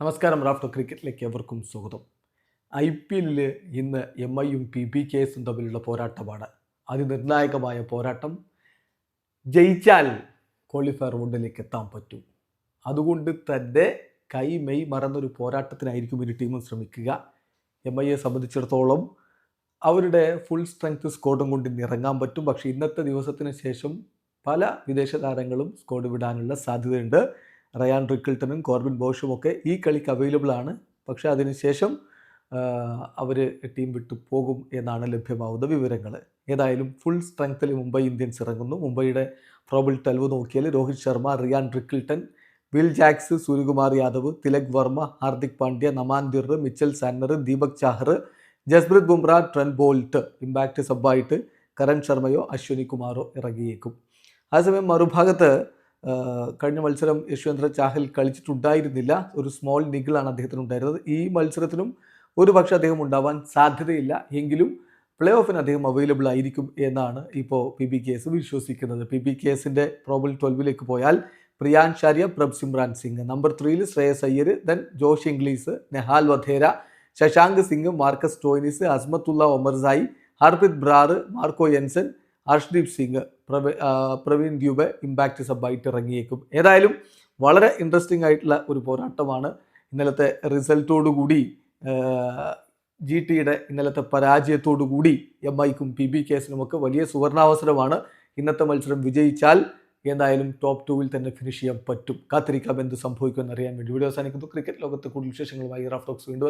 നമസ്കാരം റാഫ്റ്റർ ക്രിക്കറ്റിലേക്ക് എവർക്കും സ്വാഗതം. I P എല്ലിൽ ഇന്ന് എം ഐയും പി ബി കെ എസും തമ്മിലുള്ള പോരാട്ടമാണ്. അതിനിർണായകമായ പോരാട്ടം ജയിച്ചാൽ ക്വാളിഫയർ റൗണ്ടിലേക്ക് എത്താൻ പറ്റും. അതുകൊണ്ട് തന്നെ കൈ മെയ് മറന്നൊരു പോരാട്ടത്തിനായിരിക്കും ഒരു ടീമും ശ്രമിക്കുക. എം ഐയെ സംബന്ധിച്ചിടത്തോളം അവരുടെ ഫുൾ സ്ട്രെങ്ത് സ്കോഡും കൊണ്ട് ഇറങ്ങാൻ പറ്റും. പക്ഷേ ഇന്നത്തെ ദിവസത്തിന് ശേഷം പല വിദേശ താരങ്ങളും സ്കോഡ് വിടാനുള്ള സാധ്യതയുണ്ട്. റയാൻ റിക്കിൾട്ടനും കോർബിൻ ബോഷും ഒക്കെ ഈ കളിക്ക് അവൈലബിൾ ആണ്. പക്ഷേ അതിനുശേഷം അവർ ടീം വിട്ടു പോകും എന്നാണ് ലഭ്യമാവുന്ന വിവരങ്ങൾ ഏതായാലും ഫുൾ സ്ട്രെങ്ത്തിൽ മുംബൈ ഇന്ത്യൻസ് ഇറങ്ങുന്നു. മുംബൈയുടെ പ്രോബിൾ ട്വൽവ് നോക്കിയാൽ Rohit Sharma Ryan Rickelton Will Jacks Suryakumar Yadav Tilak Varma Hardik Pandya Naman Dhir Mitchell Santner Deepak Chahar Jasprit Bumrah Trent Boult impact സബ്ബായിട്ട് Karan ശർമ്മയോ അശ്വിനി കുമാറോ ഇറങ്ങിയേക്കും. അതേസമയം മറുഭാഗത്ത് കഴിഞ്ഞ മത്സരം യശ്വന്ദ്ര ചാഹൽ കളിച്ചിട്ടുണ്ടായിരുന്നില്ല. ഒരു സ്മോൾ നിഗിളാണ് അദ്ദേഹത്തിന് ഉണ്ടായിരുന്നത്. ഈ മത്സരത്തിനും ഒരു പക്ഷേ അദ്ദേഹം ഉണ്ടാവാൻ സാധ്യതയില്ല. എങ്കിലും പ്ലേ ഓഫിന് അദ്ദേഹം അവൈലബിൾ ആയിരിക്കും എന്നാണ് ഇപ്പോൾ പി ബി കെ എസ് വിശ്വസിക്കുന്നത്. പി ബി കെ എസിന്റെ പ്രോബിൾ ട്വൽവിലേക്ക് പോയാൽ പ്രിയാൻ ശാര്യ പ്രഭ് സിമ്രാൻ സിംഗ്. നമ്പർ ത്രീയിൽ Shreyas Iyer then Josh Inglis Nehal Wadhera Shashank Singh Marcus Stoinis Azmatullah Omarzai Harpreet Brar Marco Jansen Harshdeep Singh. Praveen Dubey impact സബായിട്ട് ഇറങ്ങിയേക്കും. ഏതായാലും വളരെ interesting ആയിട്ടുള്ള ഒരു പോരാട്ടമാണ്. ഇന്നലത്തെ റിസൾട്ടോടു കൂടി ജി ടിയുടെ ഇന്നലത്തെ പരാജയത്തോടുകൂടി എം ഐക്കും പി ബി കേസിനുമൊക്കെ വലിയ സുവർണാവസരമാണ്. ഇന്നത്തെ മത്സരം വിജയിച്ചാൽ എന്തായാലും ടോപ്പ് ടൂവിൽ തന്നെ ഫിനിഷ് ചെയ്യാൻ പറ്റും. കാത്തിരിക്കാം എന്ത് സംഭവിക്കുമെന്ന് അറിയാൻ വേണ്ടി. വീഡിയോ അവസാനിക്കുന്നു. ക്രിക്കറ്റ് ലോകത്ത് കൂടുതൽ വിശേഷങ്ങളുമായി റാഫ് ടോക്സ് വീണ്ടും